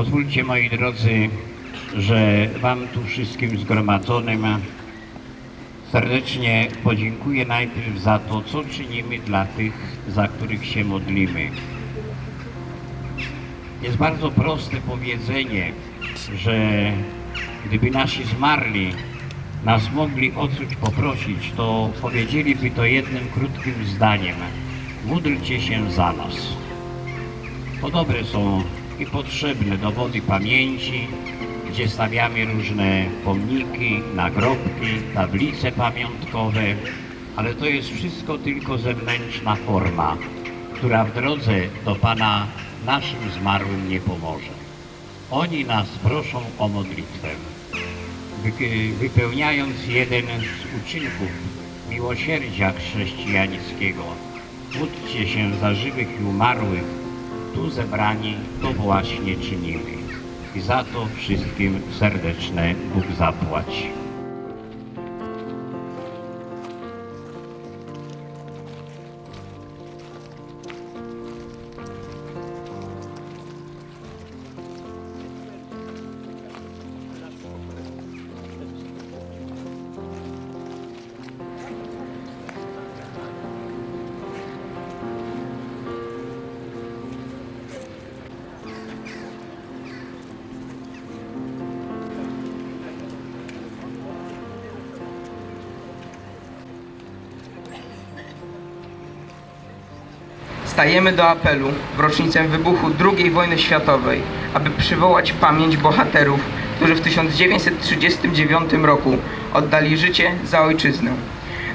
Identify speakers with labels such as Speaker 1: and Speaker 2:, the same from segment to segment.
Speaker 1: Pozwólcie moi drodzy, że Wam tu wszystkim zgromadzonym serdecznie podziękuję najpierw za to, co czynimy dla tych, za których się modlimy. Jest bardzo proste powiedzenie, że gdyby nasi zmarli nas mogli o coś poprosić, to powiedzieliby to jednym krótkim zdaniem. Módlcie się za nas. To dobre są i potrzebne dowody pamięci, gdzie stawiamy różne pomniki, nagrobki, tablice pamiątkowe, ale to jest wszystko tylko zewnętrzna forma, która w drodze do Pana naszym zmarłym nie pomoże. Oni nas proszą o modlitwę. Wy- Wypełniając jeden z uczynków miłosierdzia chrześcijańskiego, módlcie się za żywych i umarłych, tu zebrani to właśnie czynimy. I za to wszystkim serdeczne Bóg zapłać.
Speaker 2: Stajemy do apelu w rocznicę wybuchu II wojny światowej, aby przywołać pamięć bohaterów, którzy w 1939 roku oddali życie za ojczyznę.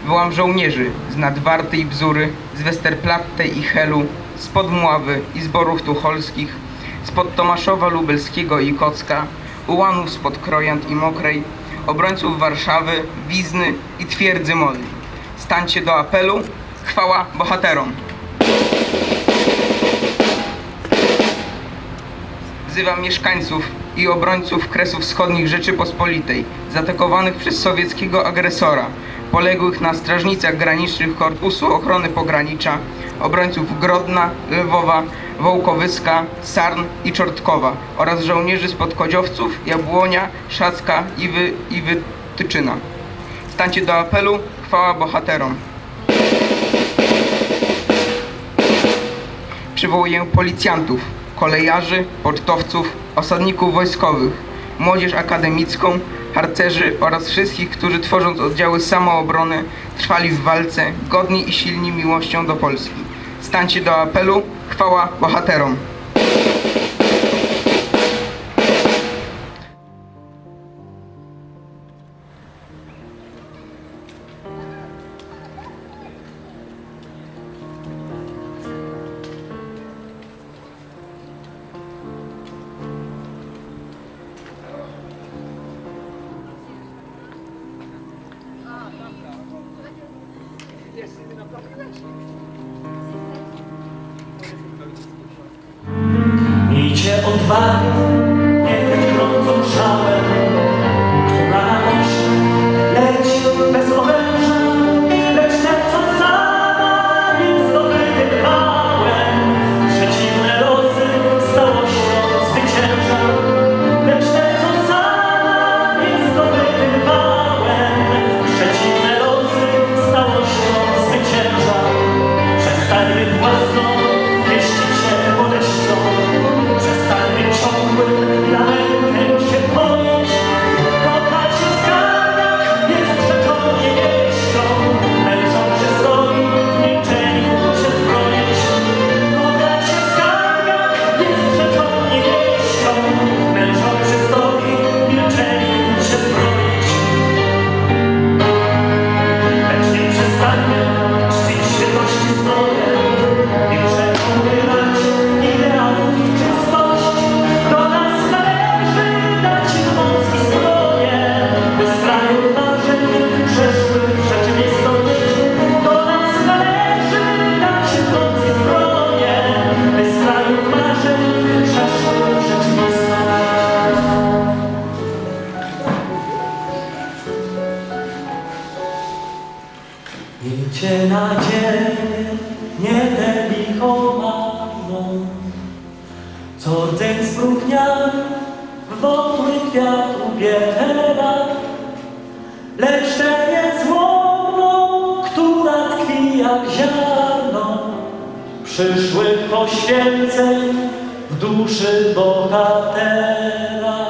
Speaker 2: Wołam żołnierzy z Nadwarty i Bzury, z Westerplatte i Helu, z Podmławy i zborów tucholskich, spod Tomaszowa Lubelskiego i Kocka, ułanów spod Krojant i Mokrej, obrońców Warszawy, Wizny i Twierdzy Modli. Stańcie do apelu, chwała bohaterom! Wzywam mieszkańców i obrońców Kresów Wschodnich Rzeczypospolitej, zaatakowanych przez sowieckiego agresora, poległych na strażnicach granicznych Korpusu Ochrony Pogranicza, obrońców Grodna, Lwowa, Wołkowyska, Sarn i Czortkowa oraz żołnierzy spod Kodziowców, Jabłonia, Szacka, Iwy i Wytyczyna. Stańcie do apelu, chwała bohaterom. Przywołuję policjantów, kolejarzy, pocztowców, osadników wojskowych, młodzież akademicką, harcerzy oraz wszystkich, którzy tworząc oddziały samoobrony trwali w walce, godni i silni miłością do Polski. Stańcie do apelu, chwała bohaterom.
Speaker 3: Bye. niechowaną, co dzień spróchniany w wodły kwiat ubiera, lecz tę jest złomną, która tkwi jak ziarno przyszłych poświęceń w duszy bohatera.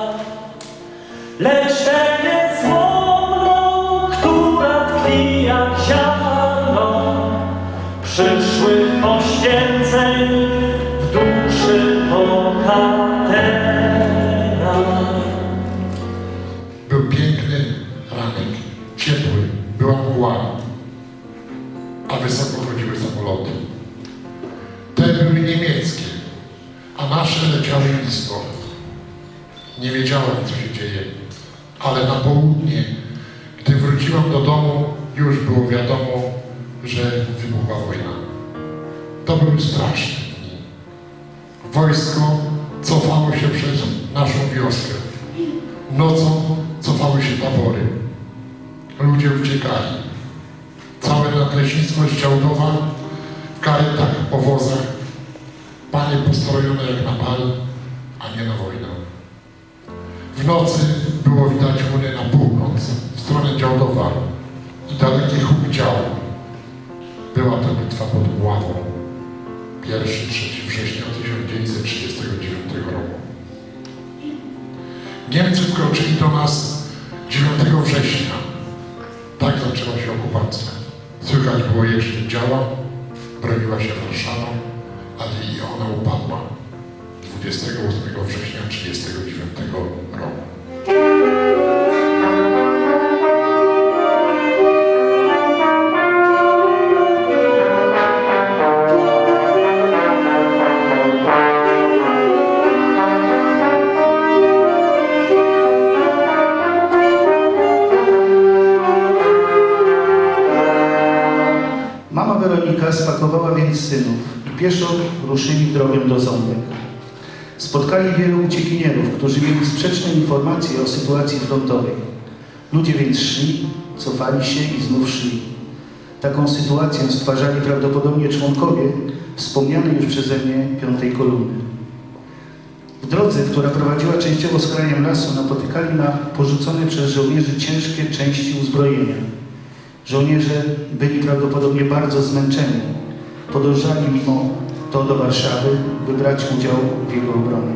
Speaker 4: Ale na południe, gdy wróciłam do domu, już było wiadomo, że wybuchła wojna. To były straszne dni. Wojsko cofało się przez naszą wioskę. Nocą cofały się tabory. Ludzie uciekali. Całe nadleśnictwo z Działdowa w karetach, powozach. Panie postrojone jak na bal, a nie na wojnę. W nocy było widać mury na północ, w stronę Działdowa i daleki huk dział. Była to bitwa pod Mławą. 1-3 września 1939 roku. Niemcy wkroczyli do nas 9 września. Tak zaczęła się okupacja. Słychać było jeszcze działa, broniła się Warszawa, ale i ona upadła 28 września 1939 roku.
Speaker 5: Mama Weronika spakowała więc synów i pieszo ruszyli drogę do Ząbek. Spotkali wielu uciekinierów, którzy mieli sprzeczne informacje o sytuacji frontowej. Ludzie więc szli, cofali się i znów szli. Taką sytuację stwarzali prawdopodobnie członkowie wspomnianej już przeze mnie piątej kolumny. W drodze, która prowadziła częściowo z krajem lasu, napotykali na porzucone przez żołnierzy ciężkie części uzbrojenia. Żołnierze byli prawdopodobnie bardzo zmęczeni. Podążali mimo to do Warszawy, by brać udział w jego obronie.